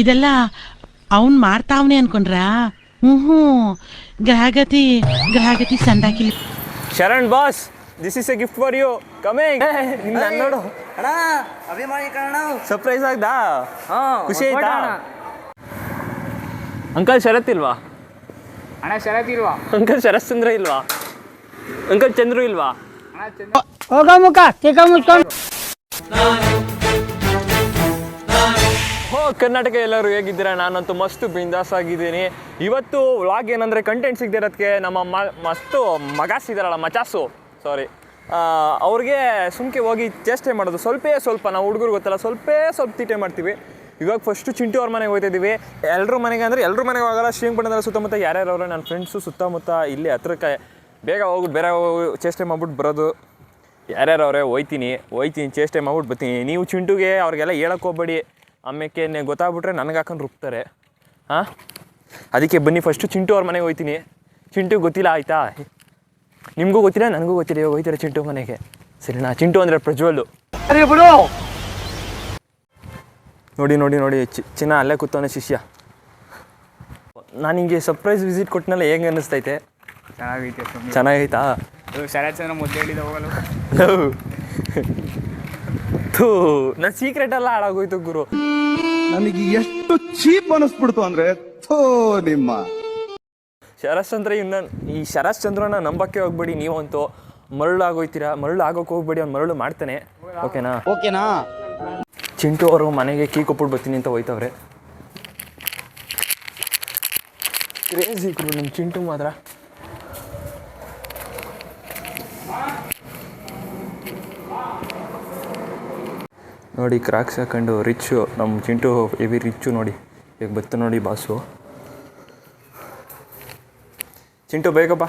ಇದೆಲ್ಲ ಅವನ್ ಮಾಡ್ತಾವನೆ ಅನ್ಕೊಂಡ್ರಾ? ಹ್ಞೂ ಹ್ಞೂ ಗ್ರಹಗತಿ ಗ್ರಹಗತಿ ಸಂದಾಕಿಲ್ಲ Sharan boss this is a gift for you coming ನೋಡು. ಅಣ್ಣ ಅಭಿಮಾನಿ ಕಣ ಸರ್ಪ್ರೈಸ್ ಆಗ್ದಾ? ಹಾ ಖುಷಿ ಆಯ್ತಾ? ಅಂಕಲ್ ಶರತ್ ಇಲ್ವಾ? ಅಣ್ಣ ಶರತ್ ಇಲ್ವಾ? ಅಂಕಲ್ ಶರತ್ ಚಂದ್ರ ಇಲ್ವಾ? ಅಂಕಲ್ ಚಂದ್ರು ಇಲ್ವಾ? ಅಣ್ಣ ಚಂದ್ರ ಹೋಗ ಮುಖ ಕೇಕ ಮುಚ್ಕೊಂಡು. ಕರ್ನಾಟಕ ಎಲ್ಲರೂ ಹೇಗಿದ್ದೀರಾ? ನಾನಂತೂ ಮಸ್ತು ಬಿಂದಾಸ್ ಆಗಿದ್ದೀನಿ. ಇವತ್ತು ವ್ಲಾಗ್ ಏನಂದರೆ ಕಂಟೆಂಟ್ ಸಿಗದೆ ಇರೋದಕ್ಕೆ ನಮ್ಮ ಮ, ಮಸ್ತು ಮಗಾಸ್ ಇದ್ದಾರಲ್ಲ ಮಚಾಸು ಸಾರಿ ಅವ್ರಿಗೆ ಸುಮ್ಕೆ ಹೋಗಿ ಚೇಷ್ಟೆ ಮಾಡೋದು. ಸ್ವಲ್ಪೇ ಸ್ವಲ್ಪ, ನಾವು ಹುಡುಗರು ಗೊತ್ತಲ್ಲ, ಸ್ವಲ್ಪ ಸ್ವಲ್ಪ ತೀಟೆ ಮಾಡ್ತೀವಿ. ಇವಾಗ ಫಸ್ಟು ಚಿಂಟು ಅವ್ರ ಮನೆಗೆ ಹೋಗ್ತಿದ್ದೀವಿ ಎಲ್ಲರೂ ಮನೆಗೆ ಅಂದರೆ ಎಲ್ಲರೂ ಮನೆಗೆ ಹೋಗಲ್ಲ ಶ್ರೀರಂಗಪಟ್ಟಣದಲ್ಲಿ ಸುತ್ತಮುತ್ತ ಯಾರ್ಯಾರು ಅವರು ನನ್ನ ಫ್ರೆಂಡ್ಸು ಸುತ್ತಮುತ್ತ ಇಲ್ಲಿ ಹತ್ರಕ್ಕೆ ಬೇಗ ಹೋಗಿ, ಬೇರೆ ಚೇಷ್ಟೆ ಮಾಡ್ಬಿಟ್ಟು ಬರೋದು. ಯಾರ್ಯಾರು ಅವರೇ, ಹೋಯ್ತೀನಿ ಹೋಯ್ತೀನಿ, ಚೇಷ್ಟೆ ಮಾಡ್ಬಿಟ್ಟು ಬರ್ತೀನಿ. ನೀವು ಚಿಂಟುಗೆ ಅವ್ರಿಗೆಲ್ಲ ಹೇಳಕ್ಕೆ ಹೋಗ್ಬೇಡಿ. ಆಮೇಲೆ ಗೊತ್ತಾಗ್ಬಿಟ್ರೆ ನನಗೆ ಹಾಕೊಂಡು ರುಬ್ತಾರೆ. ಹಾಂ? ಅದಕ್ಕೆ ಬನ್ನಿ ಫಸ್ಟು ಚಿಂಟು ಅವ್ರ ಮನೆಗೆ ಹೋಯ್ತೀನಿ. ಚಿಂಟು ಗೊತ್ತಿಲ್ಲ ಆಯ್ತಾ? ನಿಮಗೂ ಗೊತ್ತಿಲ್ಲ ನನಗೂ ಗೊತ್ತಿಲ್ಲ ಇವಾಗ ಹೋಯ್ತಾರೆ ಚಿಂಟು ಮನೆಗೆ. ಸರಿನಾ? ಚಿಂಟು ಅಂದರೆ ಪ್ರಜ್ವಲ್ಲು. ನೋಡಿ ನೋಡಿ ನೋಡಿ ಚಿ- ಚಿನ್ನ ಅಲ್ಲೇ ಕೂತವನೆ ಶಿಷ್ಯ. ನಾನು ಹಿಂಗೆ ಸರ್ಪ್ರೈಸ್ ವಿಸಿಟ್ ಕೊಟ್ಟನಲ್ಲ ಹೇಗೆ ಅನ್ನಿಸ್ತೈತೆ ಚೆನ್ನಾಗೈತೆ ಚೆನ್ನಾಗೈತಾ? ಶರತ್ ಚಂದ್ರ ಮುದ್ದೆ ಹೇಳಿದ ಹೋಗಲ್ಲ ಥೂ ನನ್ನ ಸೀಕ್ರೆಟ್ ಎಲ್ಲ ಹಾಳಾಗೋಯ್ತು ಗುರು. ನನಗೆ ಎಷ್ಟು ಚೀಪ್ ಅನಿಸ್ಬಿಡ್ತು ಅಂದ್ರೆ ಥೋ ನಿಮ್ಮ. ಶರಶ್ಚಂದ್ರ ಇನ್ನ ಈ ಶರಶ್ಚಂದ್ರನ ನಂಬಕ್ಕೆ ಹೋಗ್ಬೇಡಿ ನೀವಂತೂ ಮರಳು ಆಗೋಯ್ತೀರಾ ಮರಳು ಆಗೋಕೆ ಹೋಗ್ಬೇಡಿ ಅವ್ನು ಮರಳು ಮಾಡ್ತಾನೆ. ಓಕೆನಾ? ಓಕೆನಾ? ಚಿಂಟು ಅವರು ಮನೆಗೆ ಕೀ ಕೊಟ್ಬಿಟ್ಟು ಬರ್ತೀನಿ ಅಂತ ಹೋಯ್ತವ್ರೆ. ಕ್ರೇಜಿ ಗುರು ನಮ್ಮ ಚಿಂಟು ಮಾತ್ರ. ನೋಡಿ ಕ್ರಾಕ್ಸ್ ಹಾಕೊಂಡು ರಿಚ್ಚು ನಮ್ಮ ಚಿಂಟು ಹೆವಿ ರಿಚ್ಚು ನೋಡಿ. ಈಗ ಬತ್ತು ನೋಡಿ ಬಾಸು. ಚಿಂಟು ಬೇಗಪ್ಪ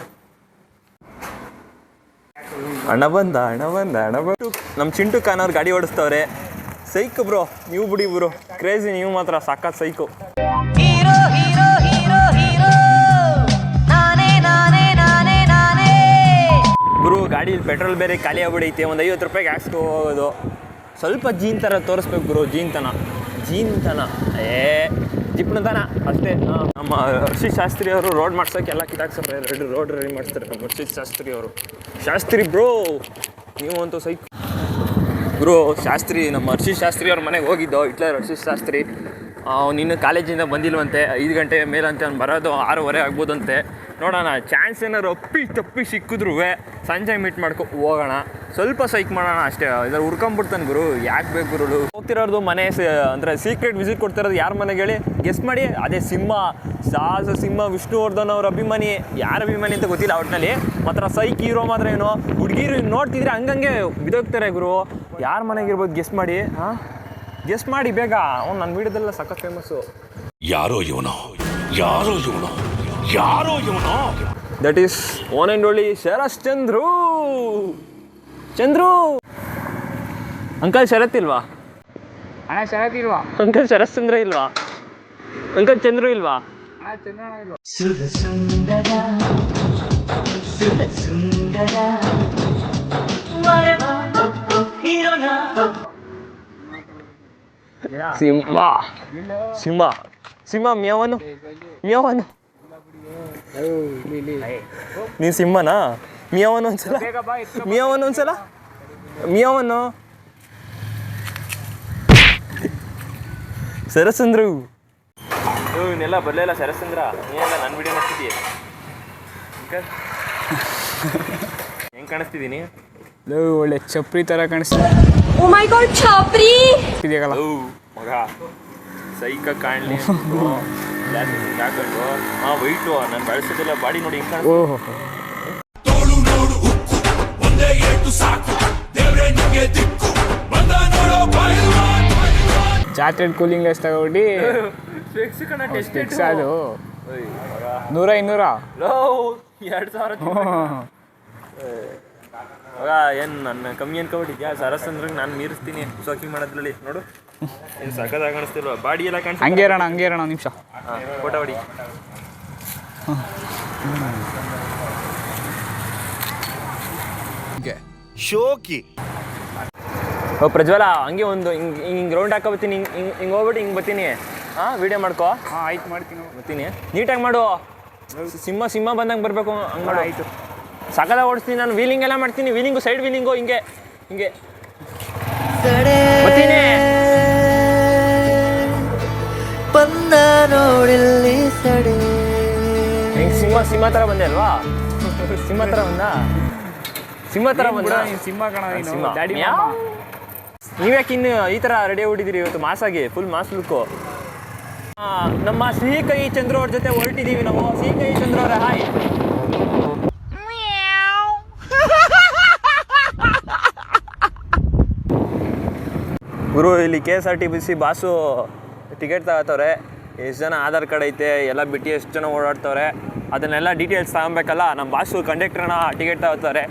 ಹಣ ಬಂದ ಹಣ ಬಂದ ಹಣ ಬಂದು. ನಮ್ಮ ಚಿಂಟು ಕಾನವ್ರು ಗಾಡಿ ಓಡಿಸ್ತವ್ರೆ. ಸೈಕ್ ಬ್ರೋ ನೀವು ಬಿಡಿ ಬ್ರೋ ಕ್ರೇಜಿ ನೀವು ಮಾತ್ರ ಸಾಕಾತ್ ಸೈಕು. ಗುರು ಗಾಡೀಲಿ ಪೆಟ್ರೋಲ್ ಬೇರೆ ಖಾಲಿ ಆಗ್ಬಿಡೈತೆ. ಒಂದು ಐವತ್ತು ರೂಪಾಯಿಗೆ ಹಾಕ್ಸ್ಕೊ ಹೋಗೋದು ಸ್ವಲ್ಪ ಜೀನ್ ಥರ ತೋರಿಸ್ಬೇಕು ಗುರು, ಜೀನ್ತನ. ಜೀನ್ತನ. ಏ ಜಿಪ್ಣತನ ಅಷ್ಟೇ. ನಮ್ಮ ಹರ್ಷಿತ್ ಶಾಸ್ತ್ರಿ ಅವರು ರೋಡ್ ಮಾಡ್ಸೋಕೆ ಎಲ್ಲ ಕಿತ್ತಾಕ್ಸವ್ರೆ ಎರಡು ರೋಡ್ ರೆಡಿ ಮಾಡ್ತಾರೆ ನಮ್ಮ ಹರ್ಷಿತ್ ಶಾಸ್ತ್ರಿ ಅವರು ಶಾಸ್ತ್ರಿ ಬ್ರೋ ನೀವಂತೂ ಸೈಕ್ ಗುರು, ಶಾಸ್ತ್ರಿ, ನಮ್ಮ ಹರ್ಷಿತ್ ಶಾಸ್ತ್ರಿ ಅವ್ರ ಮನೆಗೆ ಹೋಗಿದ್ದೋ. ಹಿಟ್ಲರ್ ಹರ್ಷಿತ್ ಶಾಸ್ತ್ರಿ. ಅವ್ನು ಇನ್ನು ಕಾಲೇಜಿಂದ ಬಂದಿಲ್ವಂತೆ. ಐದು ಗಂಟೆ ಮೇಲಂತೆ ಅವ್ನು ಬರೋದು ಆರೂವರೆ ಆಗ್ಬೋದಂತೆ. ನೋಡೋಣ ಚಾನ್ಸ್ ಏನಾದ್ರು ಅಪ್ಪಿ ತಪ್ಪಿ ಸಿಕ್ಕಿದ್ರು ಸಂಜೆ ಮೀಟ್ ಮಾಡ್ಕೊ ಹೋಗೋಣ. ಸ್ವಲ್ಪ ಸೈಕ್ ಮಾಡೋಣ ಅಷ್ಟೇ. ಇದ್ರ ಹುಡ್ಕೊಂಬಿಡ್ತಾನೆ ಗುರು. ಯಾಕೆ ಬೇಕು ಗುರುಳು? ಹೋಗ್ತಿರೋದು ಮನೆ ಅಂದರೆ ಸೀಕ್ರೆಟ್ ವಿಸಿಟ್ ಕೊಡ್ತಿರೋದು ಯಾರ ಮನೆಗೆ ಹೇಳಿ? ಗೆಸ್ ಮಾಡಿ. ಅದೇ ಸಿಂಹ, ಸಾಹಸ ಸಿಂಹ ವಿಷ್ಣುವರ್ಧನ್ ಅವ್ರ ಅಭಿಮಾನಿ. ಯಾರ ಅಭಿಮಾನಿ ಅಂತ ಗೊತ್ತಿಲ್ಲ ಒಟ್ಟಿನಲ್ಲಿ ಮಾತ್ರ ಸೈಕ್ ಹೀರೋ ಮಾತ್ರ ಏನು? ಹುಡುಗಿರು ನೋಡ್ತಿದ್ರೆ ಹಂಗಂಗೆ ಬಿದೋಗ್ತಾರೆ ಗುರು. ಯಾರ ಮನೆಗೆ ಇರ್ಬೋದು ಗೆಸ್ ಮಾಡಿ, ಹಾಂ? ಗೆಸ್ ಮಾಡಿ ಬೇಗ. ಅವ್ನು ನನ್ನ ವೀಡಿಯೋದೆಲ್ಲ ಸಖತ್ ಫೇಮಸ್ಸು ಯಾರೋ ಇವನು? ಯಾರೋ ಇವನು? ಯಾರೋ ಇವನು? That is one and only Sharath Chandru. Chandru! Uncle Sharath ಇಲ್ವಾ? ಅಣ್ಣ ಶರತ್ ಇಲ್ವಾ? ಅಂಕಲ್ ಶರತ್ ಚಂದ್ರ ಇಲ್ವಾ? ಅಂಕಲ್ ಚಂದ್ರು ಇಲ್ವಾ? ಸಿಂಹ. ಸಿಂಹ. ಸಿಂಹ ಮ್ಯಾವನು? ಮ್ಯಾವನು? ನೀನು ಸಿಂಹನಾ? ಮಿಯಾವನ್ ಒಂದ್ಸಲ? ಮಿಯಾವನ್ ಒಂದ್ಸಲ? ಮಿಯಾವನು? ಸರಸಂದ್ರು ಇವನ್ನೆಲ್ಲ ಬರಲಿಲ್ಲ ಸರಸಂದ್ರ ನೀನೆಲ್ಲ ನನ್ನ ವಿಡಿಯೋ ಮಾಡ್ತಿದ್ದೀಯ ಹೆಂಗೆ ಕಾಣಿಸ್ತಿದ್ದೀನಿ ಲವ್ ಒಳ್ಳೆ ಚಪ್ರಿ ಥರ ಕಾಣಿಸ್ತಿದೆ. ಓ ಮೈ ಗಾಡ್ ಛಾಪ್ರಿ ಇದೆಯಲ್ಲ? ಮಗ. ಸೈಕ ಕಾಣಲಿ ಹಾಕೊಂಡು ಹಾಂ ವೈಟು ನಾನು ಬಳಸೋದಿಲ್ಲ ಬಾಡಿ ನೋಡಿ ಹೆಂಗೆ ಓಹೋ ತೋಳು ನೋಡು ಉಕ್ಕು ಒಂದೇ ಏಟು ಸಾಕು ದೇವರೇ ನಿಮಗೆ ದಿಕ್ಕು ಬಂದ ನೋಡೋ ಪೈಲ್ವಾನ್ ಜಾತ್ರೆಡ್ ಕೂಲಿಂಗ್ ಲೆಸ್ ತಗೊಬಿಟ್ಟು ಫಿಕ್ಸ್ ಅದು ನೂರ ಇನ್ನೂರ ಎರಡು ಸಾವಿರ ಏನು ನನ್ನ ಕಮ್ಮಿ ಅನ್ಕೊಬಿಟ್ಟಿದ್ಯಾ? ಸರಸ್ ಅಂದ್ರೆ ನಾನು ಮೀರಿಸ್ತೀನಿ. ಶಾಕಿಂಗ್ ಮಾಡೋದ್ರಲ್ಲಿ. ನೋಡು. ಏನು ಸಖತ್ತಾಗಿ ಕಾಣಿಸ್ತಿಲ್ವಾ? ಬಾಡಿ ಎಲ್ಲ ಕಾಣಿಸ್ತಾ ಹಂಗೆ ಇರೋಣ ಹಂಗೆ ಇರೋಣ ಒಂದು ನಿಮಿಷ. ಹಾಂ ಫೋಟೋ ಹೊಡಿ. ಶೋಕಿ. ಓ ಪ್ರಜ್ವಲ ಹಂಗೆ ಒಂದು ಹಿಂಗೆ ಹಿಂಗೆ ರೌಂಡ್ ಹಾಕೋಬತ್ತೀನಿ ಹಿಂಗೆ ಹಿಂಗೆ ಹಿಂಗೆ ಹೋಗ್ಬಿಟ್ಟು ಹಿಂಗೆ ಬರ್ತೀನಿ. ಹಾಂ ವಿಡಿಯೋ ಮಾಡ್ಕೋ. ಹಾಂ ಆಯ್ತು ಮಾಡ್ತೀನಿ ಬರ್ತೀನಿ. ನೀಟಾಗಿ ಮಾಡು. ಸಿಂಹ ಸಿಂಹ ಬಂದಂಗೆ ಬರಬೇಕು ಹಂಗೆ ಮಾಡು. ಆಯ್ತು. ಸಕಲ ಓಡಿಸ್ತೀನಿ ನಾನು ವೀಲಿಂಗ್ ಎಲ್ಲ ಮಾಡ್ತೀನಿ ವೀಲಿಂಗು ಸೈಡ್ ವೀಲಿಂಗು ಹಿಂಗೆ ಹಿಂಗೆ. ಬರ್ತೀನಿ. ನೋಡಿಲ್ಲಿ ಸಡೆ. ಹೆಂಗ್ ಸಿಂಹ ಸಿಂಹ ಥರ ಬಂದೆ ಅಲ್ವಾ? ಸಿಂಹ ತರ ಬಂದ? ಸಿಂಹ ಥರ ಬಂದ? ಸಿಂಹ ಕಣ ನೀನು. ಸಿಂಹ. ಡ್ಯಾಡಿ. ನೀವ್ಯಾಕೆ ಇನ್ನು ಈ ಥರ ರೆಡಿ ಹೊಡಿದಿರಿ ಇವತ್ತು ಮಾಸಾಗಿ? ಫುಲ್ ಮಾಸ್ ಲುಕ್ಕು ನಮ್ಮ ಸಿಹಿ ಕೈ ಚಂದ್ರ ಅವ್ರ ಜೊತೆ ಹೊರಟಿದ್ದೀವಿ ನಾವು. ಸಿಹಿ ಕೈ ಚಂದ್ರ ಅವರ ಹಾಯ್ ಗುರು ಇಲ್ಲಿ K S R T C boss boss ticket ತಗೋತವ್ರೆ. ಎಷ್ಟು ಜನ ಆಧಾರ್ ಕಾರ್ಡ್ ಐತೆ, ಎಲ್ಲ ಬಿಟ್ಟು ಎಷ್ಟು ಜನ ಓಡಾಡ್ತವ್ರೆ, ಅದನ್ನೆಲ್ಲ ಡೀಟೇಲ್ಸ್ ತಗೊಬೇಕಲ್ಲ ನಮ್ಮ ಬಾಸು ಕಂಡಕ್ಟ್ರನ್ನ ಟಿಕೆಟ್ ತಗೋತಾರೆ.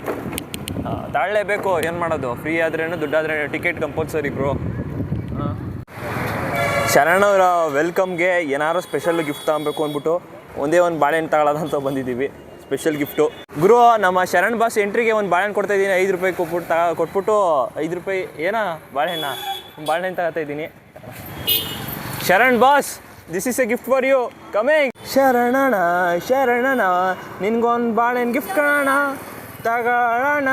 ತಾಳಲೇಬೇಕು ಏನು ಮಾಡೋದು? ಫ್ರೀ ಆದ್ರೇನು ದುಡ್ಡಾದ್ರೆ ಟಿಕೆಟ್ ಕಂಪಲ್ಸರಿ ಬ್ರೋ ಶರಣವರ ವೆಲ್ಕಮ್ಗೆ ಏನಾದ್ರು ಸ್ಪೆಷಲ್ ಗಿಫ್ಟ್ ತಗೊಬೇಕು ಅಂದ್ಬಿಟ್ಟು, ಒಂದೇ ಒಂದು ಬಾಳೆಹಣ್ಣು ತಗೊಳ್ಳೋದಂತ ಬಂದಿದ್ದೀವಿ. ಸ್ಪೆಷಲ್ ಗಿಫ್ಟು ಗುರು, ನಮ್ಮ ಶರಣ್ ಬಾಸ್ ಎಂಟ್ರಿಗೆ ಒಂದು ಬಾಳೆಹಣ್ಣು ಕೊಡ್ತಾ ಇದ್ದೀನಿ, ಐದು ರೂಪಾಯಿ ಕೊಟ್ಬಿಟ್ಟು ತಗ, ಕೊಟ್ಬಿಟ್ಟು, ಐದು ರೂಪಾಯಿ, ಏನಾ ಬಾಳೆಹಣ್ಣ? ಬಾಳೆಹಣ್ಣು ತಗೋತಾ ಇದ್ದೀನಿ. Sharan boss! This is a gift for you coming ಶರಣಣ ಶರಣಣ ನಿನ್ಗೊಂದು ಬಾಳೆನ್ ಗಿಫ್ಟ್ ಕಾಣ. ತಗೋಣ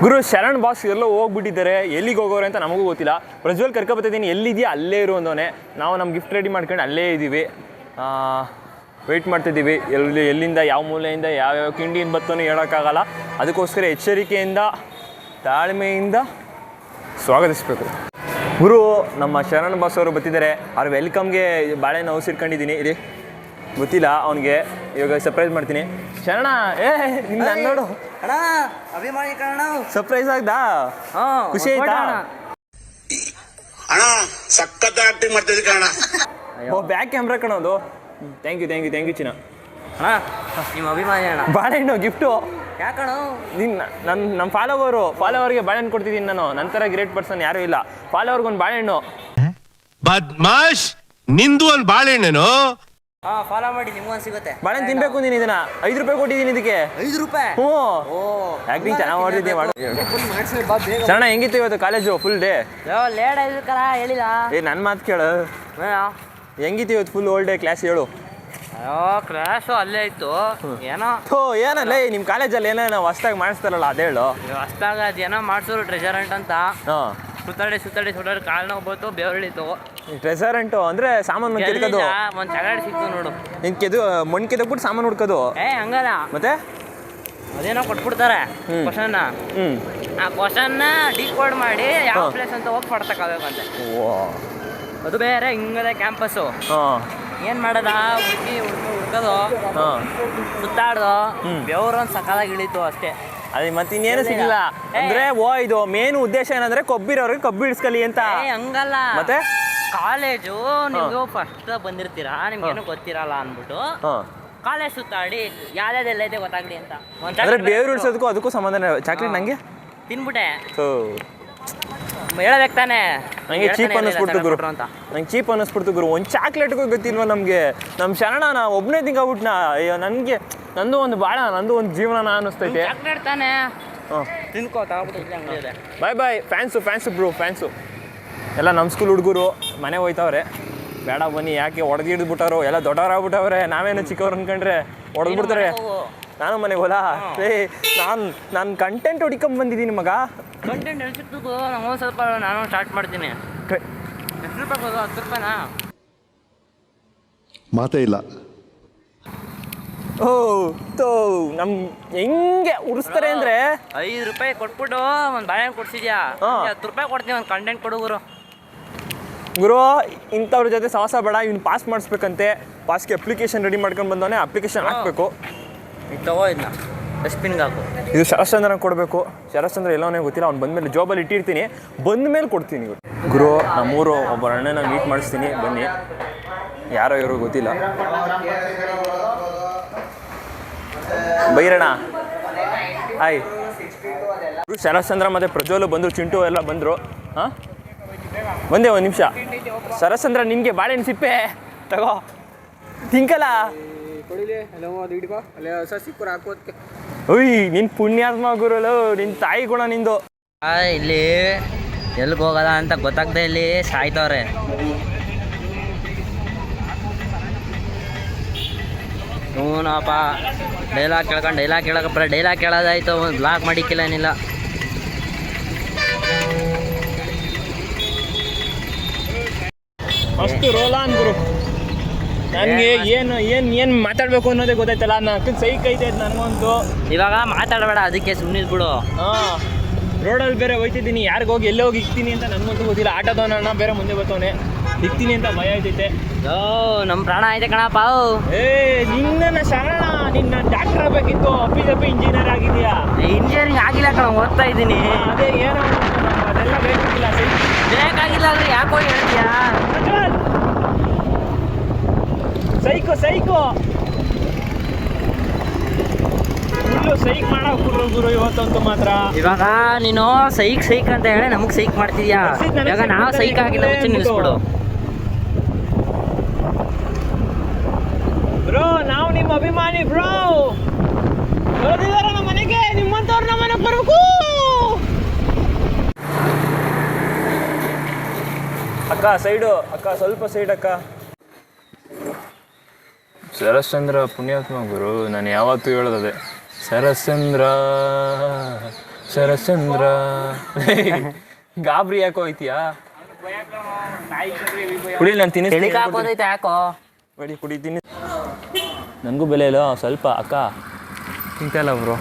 ಗುರು ಶರಣ್ ಬಾಸ್ ಎಲ್ಲೋ ಹೋಗ್ಬಿಟ್ಟಿದ್ದಾರೆ. ಎಲ್ಲಿಗೆ ಹೋಗೋರು ಅಂತ ನಮಗೂ ಗೊತ್ತಿಲ್ಲ. ಪ್ರಜ್ವಲ್ ಕರ್ಕೊಬತ್ತಿದ್ದೀನಿ. ಎಲ್ಲಿದೆಯಾ? ಅಲ್ಲೇ ಇರು ಅಂದವನೆ. ನಾವು ನಮ್ಮ ಗಿಫ್ಟ್ ರೆಡಿ ಮಾಡ್ಕೊಂಡು ಅಲ್ಲೇ ಇದ್ದೀವಿ. ವೆಯ್ಟ್ ಮಾಡ್ತಿದ್ದೀವಿ. ಎಲ್ಲಿ ಎಲ್ಲಿಂದ ಯಾವ ಮೂಲೆಯಿಂದ ಯಾವ್ಯಾವ ಕಿಂಡಿಯಿಂದ ಬತ್ತೋ ಹೇಳೋಕ್ಕಾಗಲ್ಲ. ಅದಕ್ಕೋಸ್ಕರ ಎಚ್ಚರಿಕೆಯಿಂದ ತಾಳ್ಮೆಯಿಂದ ಸ್ವಾಗತಿಸಬೇಕು. ಗುರು ನಮ್ಮ ಶರಣ್ ಬಾಸ್ ಅವರು ಬರ್ತಿದ್ದಾರೆ. ಅವ್ರ ವೆಲ್ಕಮ್ಗೆ ಬಾಳೆಹಣ್ಣು ಸಿಟ್ಕೊಂಡಿದ್ದೀನಿ ಇರಿ. ಗೊತ್ತಿಲ್ಲ ಅವನಿಗೆ ಇವಾಗ ಸರ್ಪ್ರೈಸ್ ಮಾಡ್ತೀನಿ. ಶರಣ ಏ ನಿನ್ನ ನೋಡು. ಅಣ್ಣ ಅಭಿಮಾನಿ ಕಣ ಸರ್ಪ್ರೈಸ್ ಆಗ್ದಾ? ಖುಷಿ ಆಯ್ತಾ? ಅಣ್ಣ. ಸಖತ್ ಆಕ್ಟಿಂಗ್ ಮಾಡ್ತಿದ್ದೆ ಕಣ oh back camera ಕಣೋದು thank you thank you thank you ಚಿನ್ನ. ಅಣ್ಣ ನಿಮ್ಮ ಅಭಿಮಾನಿ ಅಣ್ಣ. ಬಾಳೆಹಣ್ಣು ಗಿಫ್ಟು ಯಾಕಣ ನಿನ್ನ ನನ್ನ ನಮ್ಮ ಫಾಲೋವರು ಫಾಲೋವರ್ಗೆ ಬಾಳೆಹಣ್ಣು ಕೊಡ್ತಿದ್ದೀನಿ ನಾನು. ನಂತರ ಗ್ರೇಟ್ ಪರ್ಸನ್ ಯಾರು ಇಲ್ಲ. ಫಾಲೋವರ್ಗೆ ಒಂದು ಬಾಳೆಹಣ್ಣು. ಬದ್ಮಾಶ್ ನಿಂದು ಒಂದ್ ಬಾಳೆಹಣ್ಣೇನು? ಹಾ ಫಾಲೋ ಮಾಡಿ ನಿಮ್ಗೊಂದು ಸಿಗುತ್ತೆ. ಬಾಳೆಹಣ್ಣು ತಿನ್ಬೇಕು ನೀನು ಇದನ್ನ. ಐದು ರೂಪಾಯಿ ಕೊಟ್ಟಿದ್ದೀನಿ ಇದಕ್ಕೆ. ಐದು ರೂಪಾಯಿ? ಹ್ಞೂ. ಓ ಆ್ಯಕ್ಟಿಂಗ್ ಚೆನ್ನಾಗಿ ಮಾಡಿದ್ದೆ ಮಾಡು. ಶರಣ ಹೆಂಗಿತ್ತು ಇವತ್ತು ಕಾಲೇಜು ಫುಲ್ ಡೇ ಲೇಟ್ ಆಯ್ತು ಕಣ? ಹೇಳಿಲ್ಲ. ಏ ನನ್ನ ಮಾತು ಕೇಳು. ಹೆಂಗಿತ್ತು ಇವತ್ತು ಫುಲ್ ಓಲ್ಡ್ ಡೇ ಕ್ಲಾಸ್ ಹೇಳು. ಅಯ್ಯೋ ಕ್ರ್ಯಾಶು ಅಲ್ಲೇ ಇತ್ತು. ಏನೋ? ಥೋ ಏನಲ್ಲ ನಿಮ್ಮ ಕಾಲೇಜಲ್ಲಿ ಏನೇನೋ ಹೊಸ್ದಾಗಿ ಮಾಡಿಸ್ತಾರಲ್ಲ ಅದೇ ಹೇಳು. ಹೊಸ್ದಾಗ ಏನೋ ಮಾಡ್ಸೋರು ಟ್ರೆಜರೆಂಟ್ ಅಂತ. ಹಾಂ. ಸುತ್ತಾಡಿ ಸುತ್ತಾಡಿ ಸುತ್ತಾಡಿ ಕಾಲು ನೋವು ಬಂತು ಬೆವರಿಳಿತು ಟ್ರೆಸರೆಂಟು ಅಂದರೆ ಸಾಮಾನು ಕೆದ್ಕೋದು ಒಂದು ಚಗಾಡಿ ಸಿಕ್ತು ನೋಡು. ಹಿಂಗೆ ಕೆದು ಮಣ್ಣು ಕೆದಕ್ಬಿಟ್ಟು ಸಾಮಾನು ಹುಡ್ಕೋದು ಏ ಹಂಗಲ್ಲ. ಮತ್ತೆ? ಅದೇನೋ ಕೊಟ್ಬಿಡ್ತಾರೆ. ಕ್ವಶನ್ನ ಆ ಕ್ವಶನ್ನ ಡಿಕೋಡ್ ಮಾಡಿ ಯಾವ ಪ್ಲೇಸ್ ಅಂತ ಹೋಗಿ ಪಡ್ತಕ್ಕಾಗಬೇಕಂತೆ ಓ. ಅದು ಬೇರೆ ಹಿಂಗದೆ ಕ್ಯಾಂಪಸ್ಸು ಹಾಂ. ಏನ್ ಮಾಡದ? ಹುಡುಗಿ ಹುಡುಗಿ ಹುಡ್ಕೋದು ಹಾಂ. ಸುತ್ತಾಡ್ದು ಹ್ಮ್. ಬೆವರು ಒಂದು ಸಕಾಲಾಗಿ ಇಳಿತು ಅಷ್ಟೇ. ಅದೇ ಮತ್ತಿನ್ನೇನು ಸಿಗಲ್ಲ ಅಂದ್ರೆ ಓ ಇದು ಮೇನ್ ಉದ್ದೇಶ ಏನಂದ್ರೆ ಕೊಬ್ಬಿರೋರಿಗೆ ಕೊಬ್ಬು ಇಡ್ಸ್ಕಲಿ ಅಂತ. ಏ ಹಂಗಲ್ಲ. ಮತ್ತೆ? ಕಾಲೇಜು ನೀವು ಫಸ್ಟ್ ಬಂದಿರ್ತೀರಾ? ನಿಮ್ಗೇನು ಗೊತ್ತಿರಲ್ಲ ಅಂದ್ಬಿಟ್ಟು. ಹಾಂ. ಕಾಲೇಜ್ ಸುತ್ತಾಡಿ ಯಾವ್ಯಾವ್ದೆಲ್ಲ ಇದೆ ಗೊತ್ತಾಗ್ಲಿ ಅಂತ. ಒಂದ್ ಅಂದ್ರೆ chocolate ಬೇವ್ರು. ಇಡ್ಸೋದಕ್ಕೂ ಅದಕ್ಕೂ ಸಂಬಂಧ ಚಾಕ್ಲೇಟ್ ನಂಗೆ? ತಿನ್ಬಿಟ್ಟೆ. ಸೊ ಹೇಳ್ಬೇಕು ತಾನೆ? ನಂಗೆ ಚೀಪ್ ಅನ್ನಿಸ್ಬಿಡ್ತು ಗುರು. ಅಂತ. ನಂಗೆ ಚೀಪ್ ಅನ್ನಿಸ್ಬಿಡ್ತು ಗುರು. ಒಂದು ಚಾಕ್ಲೇಟ್ಗೂ ಗೊತ್ತಿಲ್ವ ನಮಗೆ? ನಮ್ಮ ಶರಣ ನಾ ಒಬ್ಬನೇ ತಿಂಗಾಬಿಟ್ನ ಅಯ್ಯೋ ನನಗೆ ನಂದು ಒಂದು ಭಾಳ ನಂದು ಒಂದು ಜೀವನ ಅನ್ನಿಸ್ತೈತೆ. ಚಾಕ್ಲೇಟ್ ತಾನೆ? ತಿನ್ಕೋ bye bye fans fans bro fans ಎಲ್ಲ ನಮ್ಮ ಸ್ಕೂಲ್ ಹುಡುಗರು ಮನೆ ಹೋಯ್ತವ್ರೆ. ಬೇಡ ಬನ್ನಿ ಯಾಕೆ ಹೊಡೆದಿಡ್ಬಿಟ್ಟಾರೋ ಎಲ್ಲ ದೊಡ್ಡವರಾಗ್ಬಿಟ್ಟವ್ರೆ ನಾವೇನು ಚಿಕ್ಕವ್ರು ಅನ್ಕೊಂಡ್ರೆ? ಹೊಡೆದ್ಬಿಡ್ತಾರೆ ನೀನು ಮನೆಗ್ ಹೋಲ? ಏ ನಾನು ನಾನು ಕಂಟೆಂಟ್ ಹೊಡಿಕೊಂಡ್ ಬಂದಿದ್ದೀನಿ ಮಗ. ಕಂಟೆಂಟ್ ಎಷ್ಟು ನಾನು ಸ್ವಲ್ಪ ನಾನು ಸ್ಟಾರ್ಟ್ ಮಾಡ್ತೀನಿ. ಎಷ್ಟು ರೂಪಾಯಿ ಹೋದ ಹತ್ತು ರೂಪಾಯಿನಾ? ಮಾತೇ ಇಲ್ಲ. ಓ ತೋ ನಮ್ ಹೆಂಗೆ ಉರಿಸ್ತಾರೆ ಅಂದ್ರೆ? ಐದು ರೂಪಾಯಿ ಕೊಟ್ಬಿಟ್ಟು ಒಂದು ಬಾಳೆ ಕೊಡ್ಸಿದ್ಯಾ. ಹತ್ತು ರೂಪಾಯಿ ಕೊಡ್ತೀನಿ ಒಂದು ಕಂಟೆಂಟ್ ಕೊಡು ಗುರು. ಗುರು ಇಂಥವ್ರ ಜೊತೆ ಸಾಹಸ ಬೇಡ ಇವ್ನು ಪಾಸ್ ಮಾಡಿಸ್ಬೇಕಂತೆ. ಪಾಸ್ಗೆ ಅಪ್ಲಿಕೇಶನ್ ರೆಡಿ ಮಾಡ್ಕೊಂಡು ಬಂದವನೇ ಅಪ್ಲಿಕೇಶನ್ ಹಾಕ್ಬೇಕು. ತಗೋ ಇದನ್ನ ಡಸ್ಟ್ಬಿನ್ಗೆ ಹಾಕು. ಇದು ಶರಶ್ಚಂದ್ರನ ಕೊಡಬೇಕು. ಶರಶ್ಚಂದ್ರ ಎಲ್ಲವನೇ ಗೊತ್ತಿಲ್ಲ, ಅವ್ನು ಬಂದಮೇಲೆ ಜಾಬಲ್ಲಿ ಇಟ್ಟಿರ್ತೀನಿ. ಬಂದ ಮೇಲೆ ಕೊಡ್ತೀನಿ ಗುರು ಗುರು, ನಮ್ಮೂರು ಒಬ್ಬರ ಅಣ್ಣನ ಮೀಟ್ ಮಾಡಿಸ್ತೀನಿ, ಬನ್ನಿ. ಯಾರೋ ಇವರು ಗೊತ್ತಿಲ್ಲ. ಬೈರಣ್ಣ. ಆಯ್ ಗುರು ಶರಶ್ಚಂದ್ರ ಮತ್ತೆ ಪ್ರಜ್ವಲು ಬಂದರು, ಚಿಂಟು ಎಲ್ಲ ಬಂದರು. ಹಾಂ? ಒಂದೇ ಒಂದು ನಿಮಿಷ. ಶರಶ್ಚಂದ್ರ ನಿಮಗೆ ಬಾಳೆಹಣ್ಣು ಸಿಪ್ಪೆ. ತಗೋ. ತಿಂಕಲ್ಲ ಹೊಸ ನಿನ್ ಪುಣ್ಯಾತ್ಮ ಗುರುಳು ನಿನ್ ತಾಯಿ ಕೂಡ ನಿಂದು. ಆ ಇಲ್ಲಿ ಎಲ್ಲಿಗೆ ಹೋಗಲ್ಲ ಅಂತ ಗೊತ್ತಾಗ್ದೆ ಇಲ್ಲಿ ಸಾಯ್ತವ್ರೆ. ಹ್ಞೂನಪ್ಪ ಡೈಲಾಗ್ ಕೇಳ್ಕೊಂಡು ಡೈಲಾಗ್ ಕೇಳಕ್ಕೆ ಡೈಲಾಗ್ ಕೇಳೋದಾಯ್ತು ಒಂದು ಬ್ಲಾಕ್ ಮಾಡಿಕ್ಕಿಲ್ಲ ಏನಿಲ್ಲ. ಫಸ್ಟ್ ರೋಲಾನ್ ಗುರು ನನಗೆ ಏನು ಏನು ಏನು ಮಾತಾಡಬೇಕು ಅನ್ನೋದೇ ಗೊತ್ತಾಯ್ತಲ್ಲ. ನಾನು ಸೈ ಐತೆ ನನಗಂತೂ ಇವಾಗ ಮಾತಾಡಬೇಡ ಅದಕ್ಕೆ ಸುಮ್ಮನೆ ಬಿಡು ಹಾಂ. ರೋಡಲ್ಲಿ ಬೇರೆ ಹೋಯ್ತಿದ್ದೀನಿ ಯಾರಿಗೆ ಹೋಗಿ ಎಲ್ಲೇ ಹೋಗಿ ಇಕ್ತೀನಿ ಅಂತ ನನಗಂತೂ ಗೊತ್ತಿಲ್ಲ. ಆಟೋದವನ ಬೇರೆ ಮುಂದೆ ಬರ್ತವನೆ. ಇಕ್ತೀನಿ ಅಂತ ಭಯ ಆಯ್ತೈತೆ. ಓ ನಮ್ಮ ಪ್ರಾಣ ಐತೆ ಕಣಪ್ಪ ಏ ನಿನ್ನ ಶರಣ ನಿನ್ನ ಡಾಕ್ಟರ್ ಆಗಬೇಕಿತ್ತು ಅಪ್ಪಿ ತಪ್ಪಿ ಇಂಜಿನಿಯರ್ ಆಗಿದೆಯಾ ಇಂಜಿನಿಯರಿಂಗ್ ಆಗಿಲ್ಲ ಕಣ ಓದ್ತಾ ಇದ್ದೀನಿ. ಅದೇ ಏನೋ ಅದೆಲ್ಲ ಬೇಕಿಲ್ಲ ಬೇಕಾಗಿಲ್ಲ ಅಂದ್ರೆ ಯಾಕೋ ಹೇಳ್ತೀಯಾ? Psycho psycho. ಫುಲ್ಲು ಸೈಕ್ ಮಾಡೋ ಗುರು ಗುರು ಇವತ್ತಂತೂ ಮಾತ್ರ. ಇವಾಗ ನೀನು ಸೈಕ್ ಸೈಕ್ ಅಂತ ಹೇಳಿ ನಮಗ್ ಸೈಕ್ ಮಾಡ್ತಿದ್ಯಾ? ಇವಾಗ ನಾವು ಸೈಕ್ ಆಗಿಲ್ಲ ಮುಂಚೆ ನಿಲ್ಲಿಸ್ಬಿಡು ಬ್ರೋ ನಾವು ನಿಮ್ಮ ಅಭಿಮಾನಿ ಬ್ರೋ. ಬರೋದಿದಾರ ನಮ್ಮ ಮನೆಗೆ ನಿಮ್ಮಂತವ್ರು ನಮ್ಮ ಮನೆಗೆ ಬರಬೇಕು ಅಕ್ಕ ಸೈಡು ಅಕ್ಕ ಸ್ವಲ್ಪ ಸೈಡ್ ಅಕ್ಕ. ಶರಶ್ಚಂದ್ರ ಪುಣ್ಯಾತ್ಮ ಗುರು ನಾನು ಯಾವತ್ತೂ ಹೇಳೋದೇ ಶರಶ್ಚಂದ್ರ ಶರಶ್ಚಂದ್ರ ಗಾಬ್ರಿ ಯಾಕೋ ಐತಿಯಾ ಕುಡಿ ನಾನು ತಿನ್ನಿ ಯಾಕೋ ಬಡಿ ಕುಡಿತೀನಿ ನನಗೂ ಬೆಲೆ ಇಲ್ಲ ಸ್ವಲ್ಪ ಅಕ್ಕ. ತಿಂತಾ ಇಲ್ಲ ಬ್ರೋ.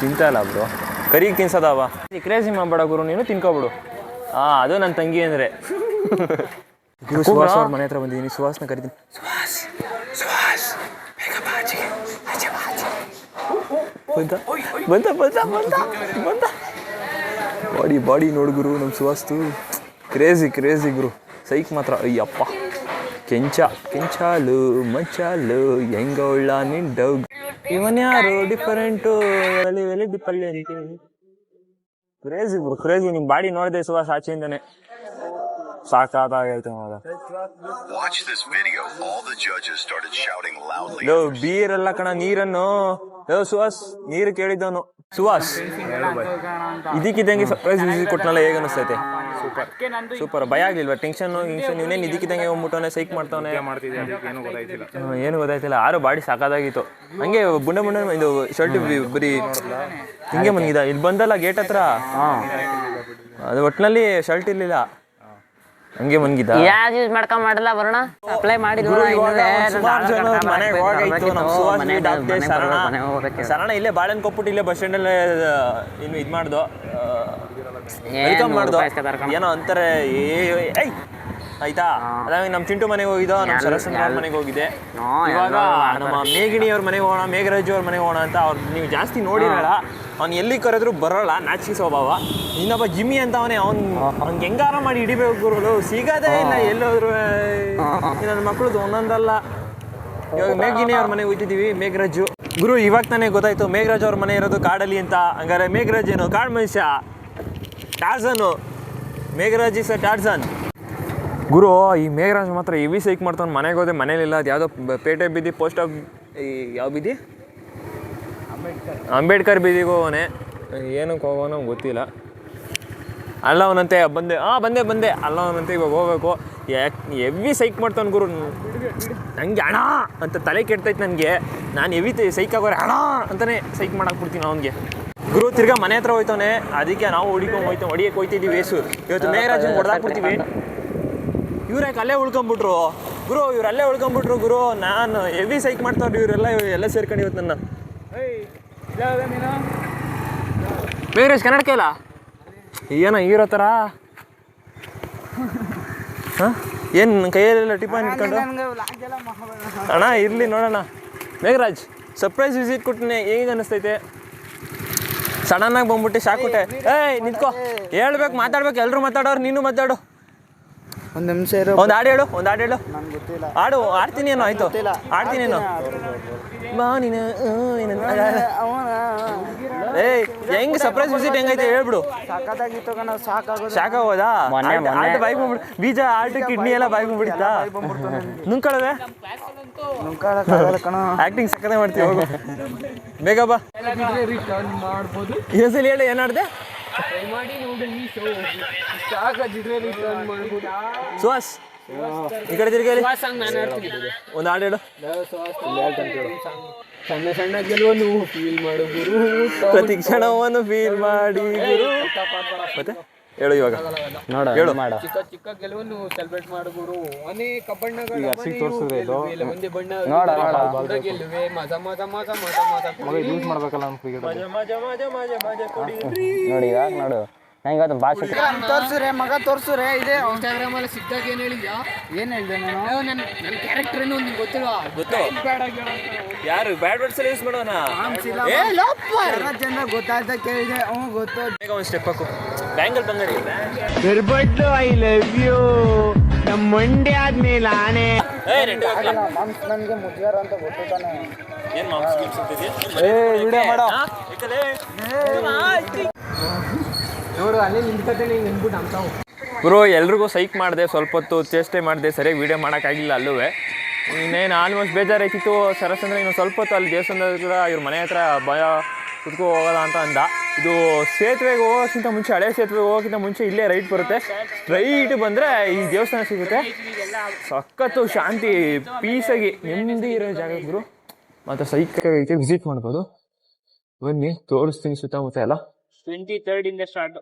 ತಿಂತಾ ಇಲ್ಲ ಬ್ರೋ. ಕರಿಗೆ ತಿನ್ಸದವ ಕ್ರೇಜಿ ಮಾಡಬೇಡ ಗುರು ನೀನು ತಿನ್ಕೋಬಿಡು. ಹಾಂ ಅದು ನನ್ನ ತಂಗಿ ಅಂದರೆ. ಗುರು ಸುಹಾಸ್ ಅವ್ರ ಮನೆ ಹತ್ರ ಬಂದಿದ್ದೀನಿ ಸುಹಾಸ್ನ ಕರಿತೀನಿ. ಸುಹಾಸ್ ಸುಹಾಸ್ ಬೇಗ ಬಾ ಆಚೆಗೆ ಆಚೆ ಬಾ ಆಚೆ ಬಾಡಿ ಬಾಡಿ ನೋಡು ಗುರು ನಮ್ಮ ಸುಹಾಸ್ತು ಕ್ರೇಜಿ ಕ್ರೇಜಿ ಗುರು. ಸೈಕ್ ಮಾತ್ರ. ಅಯ್ಯಪ್ಪ. ಕೆಂಚ ಕೆಂಚಾಲು ಮಚ್ಚಾಲು ನಿನ್ ಡೌಗ್ ಇವನ್ ಯಾರು? ಡಿಫರೆಂಟು ವೆಲಿ ವೆಲಿ ಡಿಫರೆಂಟ್ ಕ್ರೇಜಿ ಗುರು ಕ್ರೇಜಿ ನಿಮ್ಮ ಬಾಡಿ ನೋಡಿದೆ ಸುಹಾಸ್ ಆಚೆಯಿಂದನೇ. ಸಾಕಾಗೈತೆ ಮಗ Watch this video. All the judges started shouting loudly. ಲೋ ಬೀರ್ ಎಲ್ಲ ಕಣ ನೀರನ್ನು. ಲೋ ಸುಹಾಸ್ ನೀರು ಕೇಳಿದ್ದವನು. ಸುಹಾಸ್ ಇದಕ್ಕಿದ್ದಂಗೆ ಸರ್ಪ್ರೈಸ್ ವಿಸಿಟ್ ಕೊಟ್ಟನಲ್ಲ ಹೇಗೆ ಅನಿಸ್ತೈತೆ? ಸೂಪರ್ ಸೂಪರ್ ಭಯ ಆಗ್ಲಿಲ್ವಾ? ಟೆನ್ಷನ್ ಗಿನ್ಷನ್ ಇವನೇನು ಇದಕ್ಕಿದ್ದಂಗೆ ಹೋಗ್ಬಿಟ್ಟವನೆ ಸೈಕ್ ಮಾಡ್ತವನೆ. ಹ್ಮ್, ಏನು ಗೊತ್ತಾಯ್ತಿಲ್ಲ. ಆರು ಬಾಡಿ ಸಾಕಾದಾಗಿತ್ತು. ಹಂಗೆ ಬುಂಡ ಬುಂಡ ಇದು ಶರ್ಟ್ ಬರೀ ಹಿಂಗೆ ಮನಗಿದ. ಇಲ್ಲಿ ಬಂದಲ್ಲ ಗೇಟ್ ಹತ್ರ? ಅದು ಒಟ್ಟಿನಲ್ಲಿ ಶರ್ಟ್ ಇರ್ಲಿಲ್ಲ. ಹಂಗೆ ಮನ್ಗಿದ? ಯಾವ್ದು ಯೂಸ್ ಮಾಡ್ಕೊಂಡ್ ಮಾಡಲ್ಲ ಬರೋಣ ಅಪ್ಲೈ ಮಾಡಿದ್ವಿ ಸರಣ. ಇಲ್ಲೇ ಬಾಳೆನ್ ಕೊಟ್ಬಿಟ್ಟು ಇಲ್ಲೇ ಬಸ್ ಸ್ಟ್ಯಾಂಡ್ ಅಲ್ಲೇ ಇನ್ನು ಇದ್ ಮಾಡ್ದು. ವೆಲ್ಕಮ್ ಮಾಡ್ದು. ಏನೋ ಅಂತಾರೆ ಏಯ್! ಆಯ್ತಾ? ಅದಾಗ ನಮ್ಮ ಚಿಂಟು ಮನೆಗೆ ಹೋಗಿದ್ದೋ ನಮ್ ಸರಸ್ವತಿ ಮನೆಗೆ ಹೋಗಿದೆ ಇವಾಗ ನಮ್ಮ ಮೇಘಿಣಿ ಅವ್ರ ಮನೆಗೆ ಹೋಗೋಣ ಮೇಘರಾಜು ಅವ್ರ ಮನೆಗೆ ಹೋಗೋಣ ಅಂತ ಅವ್ರು ನೀವು ಜಾಸ್ತಿ ನೋಡಿರಲ್ಲ ಅವ್ನು ಎಲ್ಲಿ ಕರೆದ್ರು ಬರೋಲ್ಲ ನಾಚಿಕೆ ಸ್ವಭಾವ. ಇನ್ನೊಬ್ಬ ಜಿಮ್ಮಿ ಅಂತ ಅವನೇ ಅವ್ನು ಅವ್ನಿಗೆ ಹೆಂಗಾರ ಮಾಡಿ ಹಿಡಿಬೇಕು ಗುರುಗಳು ಸಿಗದೇ ಇಲ್ಲ ಎಲ್ಲೋದ್ರು. ನನ್ನ ಮಕ್ಕಳದು ಒಂದೊಂದಲ್ಲ. ಇವಾಗ ಮೇಘಿಣಿ ಅವ್ರ ಮನೆಗೆ ಹೋಗ್ತಿದ್ದೀವಿ ಮೇಘರಾಜು. ಗುರು ಇವಾಗ ತಾನೇ ಗೊತ್ತಾಯ್ತು ಮೇಘರಾಜ್ ಅವ್ರ ಮನೆ ಇರೋದು ಕಾಡಲ್ಲಿ ಅಂತ. ಹಂಗಾರೆ ಮೇಘರಾಜ್ ಏನು ಕಾಡು ಮನುಷ್ಯ. ಟಾರ್ಸನು. Megharaj is Tarzan. ಗುರು, ಈ ಮೇಘರಾಜ್ ಮಾತ್ರ ಹೆವಿ ಸೈಕ್ ಮಾಡ್ತಾನೆ ಮನೆಗೆ ಹೋದೆ ಮನೇಲಿಲ್ಲ ಅದು ಯಾವುದೋ ಪೇಟೆ ಬೀದಿ ಪೋಸ್ಟ್ ಆಫ್ ಈ ಯಾವ ಬೀದಿ? ಅಂಬೇಡ್ಕರ್ ಬೀದಿಗೆ ಹೋಗೋನೆ. ಏನಕ್ಕೆ ಹೋಗೋನೋ ಗೊತ್ತಿಲ್ಲ. ಅಲ್ಲ ಅವನಂತೆ ಬಂದೆ ಹಾಂ ಬಂದೆ ಬಂದೆ. ಅಲ್ಲ ಅವನಂತೆ ಇವಾಗ ಹೋಗ್ಬೇಕು. ಯಾಕೆ ಎವಿ ಸೈಕ್ ಮಾಡ್ತಾನೆ ಗುರು. ನನಗೆ ಹಣ ಅಂತ ತಲೆ ಕೆಡ್ತೈತೆ ನನಗೆ. ನಾನು ಎವಿ ಸೈಕ್ ಆಗೋರೆ ಹಣ ಅಂತಲೇ ಸೈಕ್ ಬಿಡ್ತೀನಿ ಅವನಿಗೆ. ಗುರು, ತಿರ್ಗಾ ಮನೆ ಹತ್ರ ಹೋಯ್ತಾನೆ ಅದಕ್ಕೆ ನಾವು ಹೊಡಿಕೊಂಡು ಹೋಯ್ತೇವೆ ಹೊಡಿಯಕ್ಕೆ ಹೋಯ್ತಿದ್ದೀವಿ ವೇಸು ಇವತ್ತು ಮೇಘರಾಜನ್ ಹೊಡೆದಾಕ್ಬಿಡ್ತೀವಿ. ಇವ್ರ್ಯಾಕೆ ಅಲ್ಲೇ ಉಳ್ಕೊಂಬಿಟ್ರು. ಗುರು ಇವ್ರು ಅಲ್ಲೇ ಉಳ್ಕೊಂಬಿಟ್ರು ಗುರು. ನಾನು ಹೆವಿ ಸೈಕ್ ಮಾಡ್ತಾವ್ರಿ ಇವರೆಲ್ಲ ಎಲ್ಲ ಸೇರ್ಕೊಂಡು ಇವತ್ತು ನನ್ನ. ಮೇಘರಾಜ್ ಕನ್ನಡ ಇಲ್ಲ ಏನೋ ಹೀರೋ ಥರ ಹಾಂ? ಏನು ನನ್ನ ಕೈಯಲ್ಲೆಲ್ಲ ಟಿಫನ್ ಇಟ್ಕೊಂಡು ಅಣ್ಣ ಇರಲಿ ನೋಡೋಣ ಮೇಘರಾಜ್ ಸರ್ಪ್ರೈಸ್ ವಿಸಿಟ್ ಕೊಟ್ಟಿನಿ. ಹೇಗೆ ಅನಿಸ್ತೈತೆ? ಸಡನ್ನಾಗಿ ಬಂದ್ಬಿಟ್ಟು ಶಾಕ್ ಕೊಟ್ಟೆ. ಏಯ್ ನಿಂತ್ಕೋ. ಹೇಳ್ಬೇಕು ಮಾತಾಡ್ಬೇಕು. ಎಲ್ಲರೂ ಮಾತಾಡೋರು ನೀನು ಮಾತಾಡು. ಒಂದ್ ನಿಮಿಷ ಇರೋ. ಒಂದು ಹಾಡು ಹೇಳು ಒಂದು ಹಾಡು ಹೇಳು. ಹಾಡು ಆಡ್ತೀನಿ ಏನೋ ಆಯ್ತು. ಆಡ್ತೀನಿ ಏನೋ. ಬಾ ನೀನು ಏಯ್ ಹೆಂಗ್ ಸರ್ಪ್ರೈಸ್ ವಿಸಿಟ್ ಹೆಂಗೈತೆ ಹೇಳ್ಬಿಡು. ಸಾಕಾಗಿತ್ತು ಕಣ ಸಾಕಾಗೋದು. ಸಾಕಾಗೋದಾ? ಆಲ್ಟ್ ಬಾಯಿಗೆ ಬಂದ್ಬಿಡು. ಬೀಜ ಆಲ್ಟ್ ಕಿಡ್ನಿ ಎಲ್ಲ ಬಾಯ್ ಬಂದ್ಬಿಡಿತಾ ಕಣ. ಆಕ್ಟಿಂಗ್ ಸಕ್ಕತ್ತೆ ಮಾಡ್ತೀವಿ ಹೋಗು. ಬೇಗ ಬಾ. ಇನ್ನೊಂದ್ಸಲಿ ಹೇಳಿ ಏನಾಡ್ದೆ ಸುಹಾಸ್, ಈ ಕಡೆ ತಿರ್ಗಿ. ಒಂದು ಹಾಡು ಹೇಳು. ಸಣ್ಣ ಸಣ್ಣ ಗೆಲುವನ್ನು ಫೀಲ್ ಮಾಡು ಗುರು ಪ್ರತಿ ಕ್ಷಣವನ್ನು ಫೀಲ್ ಮಾಡಿ, ಗುರು. ಮತ್ತೆ? ಹೇಳು ಇವಾಗ. ಹೇಳು. ಚಿಕ್ಕ ಚಿಕ್ಕ ಗೆಲುವನ್ನು ಸೆಲೆಬ್ರೇಟ್ ಮಾಡು ಗುರು ಅನೇಕ ಬಣ್ಣಗಳ ಇದು. ಒಂದೇ ಬಣ್ಣ ನೋಡ ನೋಡ. ಗೆಲುವೆ ಮಜ ಮಜ ಮಜ ಮಜ ಮಜ. ಯೂಸ್ ಮಾಡ್ಬೇಕಲ್ಲ ಮಜಾ ಮಜಾ ಮಜಾ ಮಜಾ ಮಜಾ ಕೊಡಿ. ನೋಡಿ ಇವಾಗ ನೋಡು. ನಂಗೆ ಇವತ್ತು ಭಾಷೆ ತೋರ್ಸುರೆ ಮಗ ತೋರ್ಸುರೆ ಇದೆ. ಇನ್ಸ್ಟಾಗ್ರಾಮ್ ಅಲ್ಲಿ ಸಿಕ್ಕಾಗ ಏನ್ ಹೇಳಿದ್ಯಾ? ಏನ್ ಹೇಳಿದೆ ನಾನು? ನನ್ನ ನನ್ನ ಕ್ಯಾರೆಕ್ಟರ್ ಏನು ನಿಮ್ಗೆ ಗೊತ್ತಿಲ್ವಾ? ಗೊತ್ತು. ಯಾರು ಬ್ಯಾಡ್ ವರ್ಡ್ಸ್ ಎಲ್ಲ ಯೂಸ್ ಮಾಡೋಣ ಜನ ಗೊತ್ತಾಯ್ತಾ ಕೇಳಿದೆ ಹ್ಞೂ ಗೊತ್ತು. ಬೇಗ ಒಂದು ಸ್ಟೆಪ್ ಹಾಕು. Bangle Bangari ಇರ್ಬಟ್ಟು I love you ನಮ್ಮ ಮಂಡ್ಯ ಆದ್ಮೇಲೆ ಆನೆ. ಏ ಹಾಕ್ಲಾ? ನನಗೆ ಮುದ್ಗಾರ ಅಂತ ಗೊತ್ತು ತಾನೆ. ಏನ್ ಮಾಮ್ಸ್ ಏ ಅಂತಿದ್ಯಾ? ವಿಡಿಯೋ ಮಾಡೋ. ಏ? ನೋಡು, ಅಲ್ಲೇ ನಿಂತ್ಬಿಟ್ಟು ಅಂತಾವು ಬ್ರೋ, ಎಲ್ರಿಗೂ ಸೈಕ್ ಮಾಡಿದೆ, ಸ್ವಲ್ಪ ಹೊತ್ತು ಚೇಷ್ಟೆ ಮಾಡಿದೆ, ಸರಿಯಾಗಿ ವೀಡಿಯೋ ಮಾಡೋಕ್ಕಾಗಿಲ್ಲ ಅಲ್ಲೂ ಇನ್ನೇನು ಆಲ್ಮೋಸ್ಟ್ ಬೇಜಾರಾಯ್ತಿತ್ತು ಸರಸಂದ್ರೆ ಇನ್ನು ಸ್ವಲ್ಪ ಹೊತ್ತು ಅಲ್ಲಿ ದೇವಸ್ಥಾನದ ಹತ್ರ, ಇವ್ರ ಮನೆ ಹತ್ರ ಭಯ ಕುತ್ಕೋ ಹೋಗೋದ ಅಂತ ಅಂದ. ಇದು ಸೇತುವೆಗೆ ಹೋಗೋಕ್ಕಿಂತ ಮುಂಚೆ, ಹಳೆ ಸೇತುವೆಗೆ ಹೋಗೋಕ್ಕಿಂತ ಮುಂಚೆ ಇಲ್ಲೇ ರೈಟ್ ಬರುತ್ತೆ. ಸ್ಟ್ರೈಟ್ ಬಂದರೆ ಈ ದೇವಸ್ಥಾನ ಸಿಗುತ್ತೆ. ಸಖತ್ತು ಶಾಂತಿ ಪೀಸಾಗಿ ನೆಮ್ಮದಿ ಇರೋ ಜಾಗ ಗುರು ಮತ್ತು ಸೈಕ್ ವಿಸಿಟ್ ಮಾಡ್ಬೋದು. ಬನ್ನಿ, ತೋರಿಸ್ತೀನಿ ಸುತ್ತಮುತ್ತ ಎಲ್ಲ. ಟ್ವೆಂಟಿ ತರ್ಡ್ ಇಂದ ಸ್ಟಾರ್ಟ್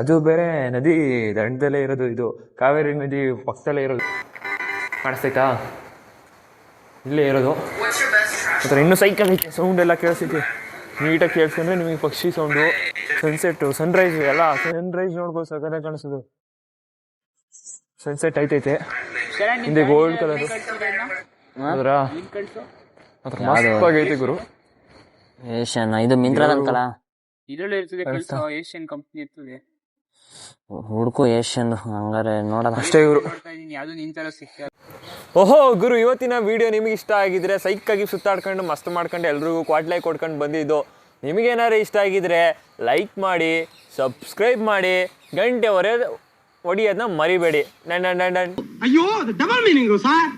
ಅದು ಬೇರೆ ನದಿ ದಂಡದಲ್ಲೇ ಇರೋದು ಇದು ಕಾವೇರಿ ನದಿ ಪಕ್ಕದಲ್ಲೇ ಇರೋದು. ಕಾಣಿಸ್ತೈತಾ ಇಲ್ಲೇ ಇರೋದು. ಒಂಥರ ಇನ್ನೂ ಸೈಕಲ್ ಐತೆ ಸೌಂಡ್ ಎಲ್ಲ ಕೇಳಿಸ್ತೈತಿ ನೀಟಾಗಿ ಕೇಳಿಸ್ಕೊಂಡ್ರೆ ನಿಮಗೆ ಪಕ್ಷಿ ಸೌಂಡು ಸನ್ಸೆಟ್ ಸನ್ರೈಸ್ ಎಲ್ಲ ಸನ್ರೈಸ್ ನೋಡ್ಬೋದು ಸಕತ್ತೆ ಕಾಣಿಸೋದು ಸನ್ಸೆಟ್ ಐತೈತೆ ಹಿಂದೆ ಗೋಲ್ಡ್ ಕಲರ್ ಅದರ ಮಾತ್ರ ಮಸ್ತಾಗೈತೆ ಗುರು. ಏಷ್ಯನ್ ಇದು ಮಿಂತ್ರದಂತಲ್ಲ ಇದರಲ್ಲಿ ಇರ್ತದೆ ಕೆಲಸ ಏಷ್ಯನ್ ಕಂಪ್ನಿ ಇರ್ತದೆ. ಹುಡುಕು ಏಷ್ಯನ್ ಹಂಗಾರೆ ನೋಡೋಣ. ಅಷ್ಟೇ ಇವರು ಯಾವ್ದು ಸಿಕ್ಕ ಓಹೋ ಗುರು ಇವತ್ತಿನ ವಿಡಿಯೋ ನಿಮಗೆ ಇಷ್ಟ ಆಗಿದ್ರೆ ಸೈಕಾಗಿ ಸುತ್ತಾಡ್ಕೊಂಡು ಮಸ್ತ್ ಮಾಡ್ಕೊಂಡು ಎಲ್ರಿಗೂ ಲೈಕ್ ಕೊಡ್ಕೊಂಡು ಬಂದಿದ್ದು. ನಿಮಗೇನಾದ್ರು ಇಷ್ಟ ಆಗಿದ್ರೆ ಲೈಕ್ ಮಾಡಿ ಸಬ್ಸ್ಕ್ರೈಬ್ ಮಾಡಿ ಗಂಟೆ ಹೊರೆ ಹೊಡಿಯೋದನ್ನ ಮರಿಬೇಡಿ. ನನ್ ನನ್ ನನ್ ನನ್ ಅಯ್ಯೋ ಡಬಲ್ ಮೀನಿಂಗ್ ಸರ್